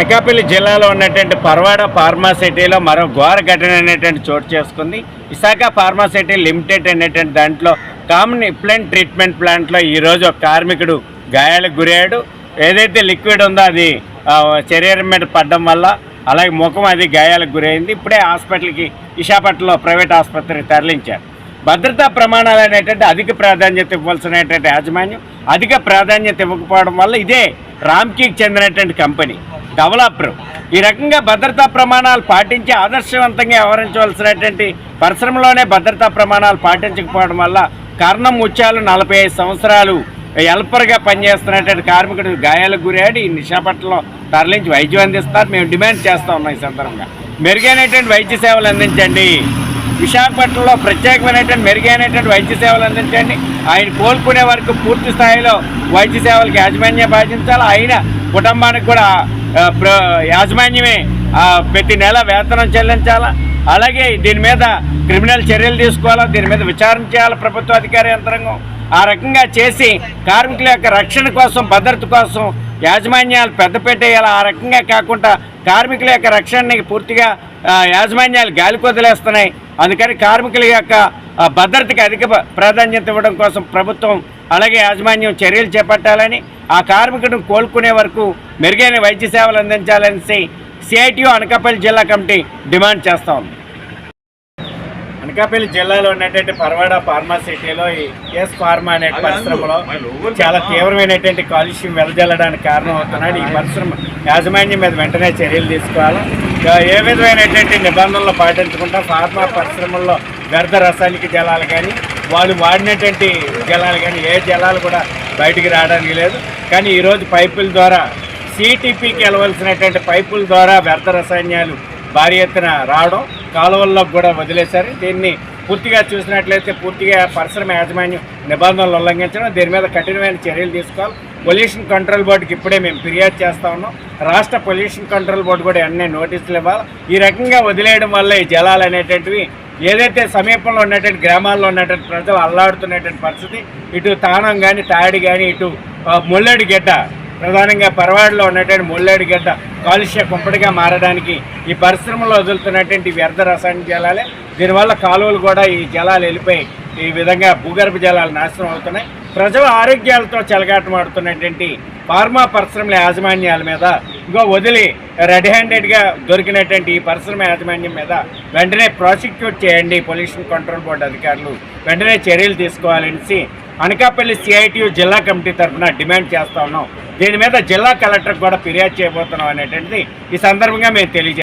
అనకాపల్లి జిల్లాలో ఉన్నటువంటి పర్వాడ ఫార్మాసిటీలో మరో ఘోర ఘటన అనేటువంటి చోటు చేసుకుంది. విశాఖ ఫార్మాసిటీ లిమిటెడ్ అనేటువంటి దాంట్లో కామన్ ఇప్లెంట్ ట్రీట్మెంట్ ప్లాంట్లో ఈరోజు ఒక కార్మికుడు గాయాలకు గురయ్యాడు. ఏదైతే లిక్విడ్ ఉందో అది శరీరం మీద పడడం వల్ల అలాగే ముఖం అది గాయాలకు గురైంది. ఇప్పుడే హాస్పిటల్కి విశాఖపట్నంలో ప్రైవేట్ ఆసుపత్రికి తరలించారు. భద్రతా ప్రమాణాలు అనేటువంటి అధిక ప్రాధాన్యత ఇవ్వాల్సినటువంటి యాజమాన్యం అధిక ప్రాధాన్యత ఇవ్వకపోవడం వల్ల ఇదే రామ్కీకి చెందినటువంటి కంపెనీ. డెవలపర్. ఈ రకంగా భద్రతా ప్రమాణాలు పాటించి ఆదర్శవంతంగా వ్యవహరించవలసినటువంటి పరిశ్రమలోనే భద్రతా ప్రమాణాలు పాటించకపోవడం వల్ల కర్ణం ముత్యాలు నలభై ఐదు సంవత్సరాలు హెల్పర్గా పనిచేస్తున్నటువంటి కార్మికుడు గాయాలకు గురయ్యాడు. ఈ విశాఖపట్నంలో తరలించి వైద్యం అందిస్తారు. మేము డిమాండ్ చేస్తూ ఉన్నాం ఈ సందర్భంగా. మెరుగైనటువంటి వైద్య సేవలు అందించండి. విశాఖపట్నంలో ప్రత్యేకమైనటువంటి మెరుగైనటువంటి వైద్య సేవలు అందించండి. ఆయన కోలుకునే వరకు పూర్తి స్థాయిలో వైద్య సేవలకు యాజమాన్యం బాధించాలి ఆయన కుటుంబానికి కూడా ప్ర- యాజమాన్యమే ప్రతి నెల వేతనం చెల్లించాలా? అలాగే దీని మీద క్రిమినల్ చర్యలు తీసుకోవాలా? దీని మీద విచారణ చేయాలి ప్రభుత్వ అధికార యంత్రాంగం? ఆ రకంగా చేసి కార్మికుల యొక్క రక్షణ కోసం భద్రత కోసం యాజమాన్యాలు పెద్ద పెట్టేయాలి ఆ రకంగా కాకుండా కార్మికుల యొక్క రక్షణకి పూర్తిగా యాజమాన్యాలు గాలి కొదిలేస్తున్నాయి. అందుకని కార్మికుల యొక్క భద్రతకి అధిక ప్రాధాన్యత ఇవ్వడం కోసం ప్రభుత్వం అలాగే యాజమాన్యం చర్యలు చేపట్టాలని ఆ కార్మికుడిని కోలుకునే వరకు మెరుగైన వైద్య సేవలు అందించాలని సిఐటియు అనకాపల్లి జిల్లా కమిటీ డిమాండ్ చేస్తా ఉంది. అనకాపల్లి జిల్లాలో ఉన్నటువంటి పర్వాడ ఫార్మాసిటీలో ఈ ఎస్ ఫార్మా అనే పరిశ్రమలో చాలా తీవ్రమైనటువంటి కాలుష్యం వెదజల్లడానికి కారణం అవుతున్నాడు ఈ పరిశ్రమ యాజమాన్యం మీద వెంటనే చర్యలు తీసుకోవాలి. ఏ విధమైనటువంటి నిబంధనలు పాటించకుండా ఫార్మా పరిశ్రమల్లో వ్యర్థ రసాయనిక జలాలు కానీ వాళ్ళు వాడినటువంటి జలాలు కానీ ఏ జలాలు కూడా బయటికి రావడానికి లేదు. కానీ ఈరోజు పైపుల ద్వారా సిటీపీకి వెళ్ళవలసినటువంటి పైపుల ద్వారా వ్యర్థ రసాయనాలు భారీ ఎత్తున రావడం కాలువల్లో కూడా వదిలేశారు. దీన్ని పూర్తిగా చూసినట్లయితే పూర్తిగా పరిశ్రమ యాజమాన్యం నిబంధనలు ఉల్లంఘించడం దీని మీద కఠినమైన చర్యలు తీసుకోవాలి. పొల్యూషన్ కంట్రోల్ బోర్డుకి ఇప్పుడే మేము ఫిర్యాదు చేస్తా ఉన్నాం. రాష్ట్ర పొల్యూషన్ కంట్రోల్ బోర్డు కూడా అన్నీ నోటీసులు ఇవ్వాలి. ఈ రకంగా వదిలేయడం వల్ల ఈ జలాలు అనేటువంటివి ఏదైతే సమీపంలో ఉన్నటువంటి గ్రామాల్లో ఉన్నటువంటి ప్రజలు అల్లాడుతున్నటువంటి పరిస్థితి ఇటు తానం కానీ తాడి కానీ ఇటు ఆ, ముల్లడి గడ్డ ప్రధానంగా పరవాడలో ఉన్నటువంటి ముల్లడి గడ్డ కాలుష్య కుంపటిగా మారడానికి ఈ పరిశ్రమలో వదులుతున్నటువంటి వ్యర్థ రసాయన జలాలే దీనివల్ల కాలువలు కూడా ఈ జలాలు వెళ్ళిపోయి ఈ విధంగా భూగర్భ జలాలు నాశనం అవుతున్నాయి. ప్రజల ఆరోగ్యాలతో చెలగాటమాడుతున్నటువంటి ఫార్మా పరిశ్రమల యాజమాన్యాల మీద ఇంకో వదిలి రెడ్ హ్యాండెడ్గా దొరికినటువంటి ఈ పరిశ్రమ యాజమాన్యం మీద వెంటనే ప్రాసిక్యూట్ చేయండి పొల్యూషన్ కంట్రోల్ బోర్డు అధికారులు. వెంటనే చర్యలు తీసుకోవాలనేసి అనకాపల్లి సిఐటియు జిల్లా కమిటీ తరఫున డిమాండ్ చేస్తా ఉన్నాం. దీని మీద జిల్లా కలెక్టర్ కూడా ఫిర్యాదు చేయబోతున్నాం అనేటువంటిది ఈ సందర్భంగా మేము తెలియజేస్తాం